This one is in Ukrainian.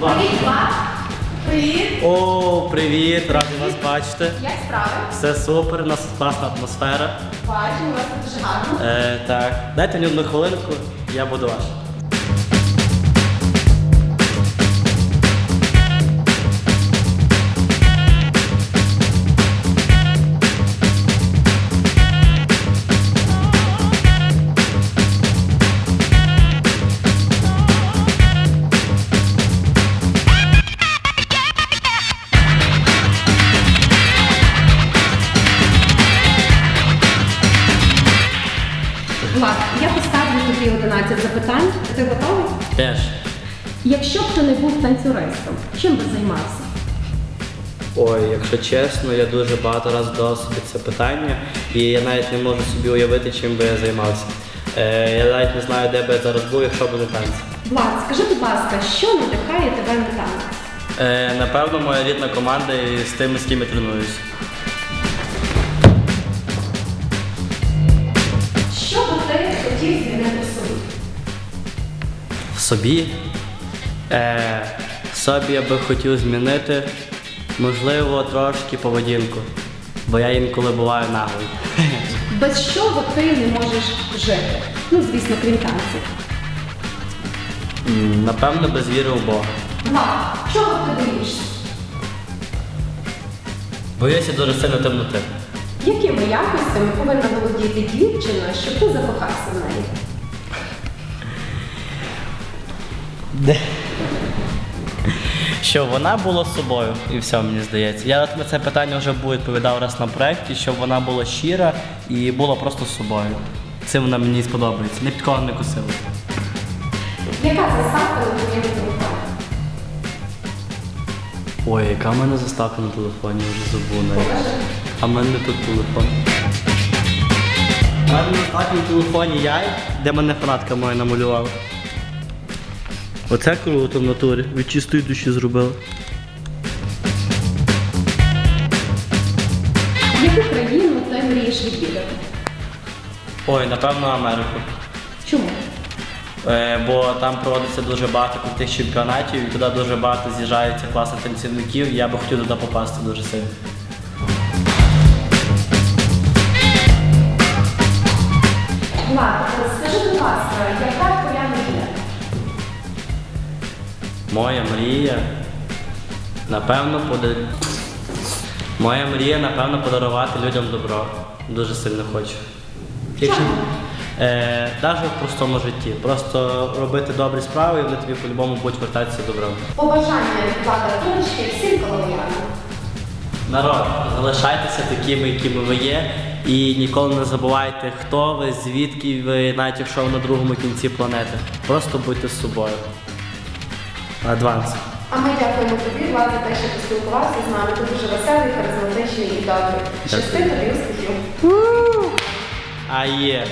Привіт, Влад. Привіт. О, привіт, радий вас бачити. Як справи? Все супер, у нас класна атмосфера. Бачимо, у вас тут дуже гарно. Е, так, дайте мені одну хвилинку, я буду ваш. Влад, я поставлю тобі 11 запитань. Ти готовий? Теж. Якщо б ти не був танцюристом, чим би займався? Ой, якщо чесно, я дуже багато разів задавав собі це питання, і я навіть не можу собі уявити, чим би я займався. Е, я навіть не знаю, де би я зараз був, якщо б не танці. Влад, скажи, будь ласка, що надихає тебе на танець? Е, напевно, моя рідна команда і з тими, з ким я тренуюсь. Собі. Е, собі я би хотів змінити, можливо, трошки поведінку, бо я інколи буваю наглий. Без чого ти не можеш жити? Ну, звісно, крім танців. М, Напевно, без віри в Бога. Влад, чого ти боїшся? Боюся дуже сильно темноти. Якими якостями повинна володіти дівчина, щоб ти закохався в неї? Щоб вона була собою, і все, мені здається. Я на це питання вже був відповідав раз на проєкті, щоб вона була щира і була просто собою. Це вона мені сподобається. Не під кого не косила. Яка заставка на телефоні? Ой, яка в мене заставка на телефоні, я вже забув навіть. А в мене тут телефон. У мене заставка на телефоні яй, де мене фанатка моя намалювала. Оце круто в натурі. Від чистої душі зробила. Яку країну ти мрієш відвідати? Ой, напевно, Америку. Чому? Е, бо там проводиться дуже багато крутих чемпіонатів і туди дуже багато з'їжджаються класних танцівників. і Я би хотів туди попасти дуже сильно. Влад, скажи, будь ласка, яка твоя? Моя мрія, напевно, пода... Моя мрія, напевно, подарувати людям добро. Дуже сильно хочу. Якщо... Е, навіть в простому житті. Просто робити добрі справи, і вони тобі по-любому будуть вертатися добром. Побажання Влада Турочки всім коломиянам. Народ, залишайтеся такими, якими ви є, і ніколи не забувайте, хто ви, звідки ви, навіть якщо ви на другому кінці планети. Просто будьте з собою. Адванс. А ми дякуємо тобі, Влад, за те, що поспілкувався з нами. Ти дуже веселий, харизматичний і добрий. Щасти тобі успіхів. А є.